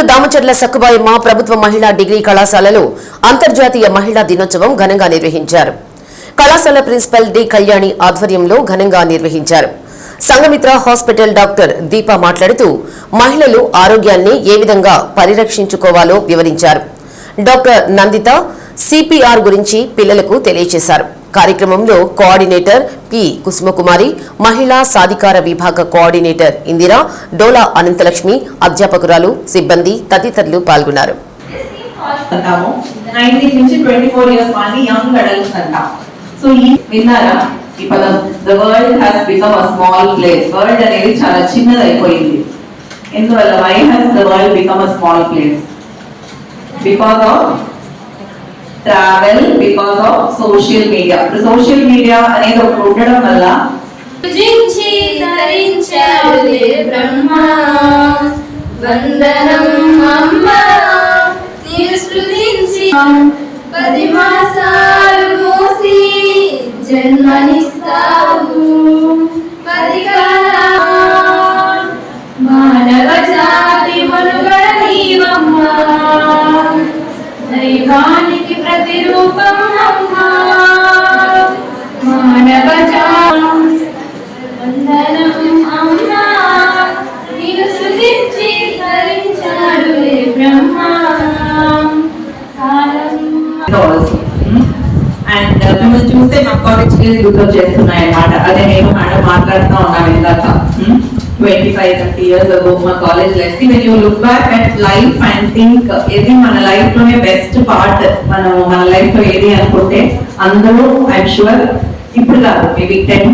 కర్నూలు దామచర్ల సక్కుబాయమ్మ ప్రభుత్వ మహిళా డిగ్రీ కళాశాలలో అంతర్జాతీయ మహిళా దినోత్సవం ఘనంగా నిర్వహించారు. కళాశాల ప్రిన్సిపల్ డి కళ్యాణి ఆధ్వర్యంలో ఘనంగా నిర్వహించారు. సంఘమిత్ర హాస్పిటల్ డాక్టర్ దీప మాట్లాడుతూ మహిళలు ఆరోగ్యాన్ని ఏ విధంగా పరిరక్షించుకోవాలో వివరించారు. డాక్టర్ నందిత సిపిఆర్ గురించి పిల్లలకు తెలియజేశారు కార్యక్రమంలో కోఆర్డినేటర్ పి కుసుమకుమారి మహిళా సాధికార విభాగ కోఆర్డినేటర్ ఇందిరా డోలా అనంతలక్ష్మి అధ్యాపకురాలు సిబ్బంది తదితరులు పాల్గొన్నారు. సో ఈ విన్నారా? ఈ పదం the world has become a small place world అనేది చాలా చిన్నది అయిపోయింది ఎందువల్ల? Why has the world become a small place because of travel because social media. ఇప్పుడు సోషల్ మీడియా అనేది ఒకటి ఉండడం వల్ల పది మాసాలు మోసి జన్మనిస్తావు. పది మానవ జాతి మనుగడ నీవమ్మా. దైవానికి ప్రతిరూపం అమ్మా. అండ్ uh, మిమ్మల్ని చూస్తే మా కాలేజ్ డేస్ గుర్తొచ్చేస్తున్నాయి అన్నమాట. అదే నేను మేడం మాట్లాడుతూ ఉన్నాను ఇందాక twenty five thirty years ago మా college life when you look back at life and think ఏది మన లైఫ్లోనే బెస్ట్ పార్ట్ మనం మన లైఫ్లో ఏది అనుకుంటే అందరూ ఐఎమ్ షూర్ ఇప్పుడు కాదు మేబీ టెన్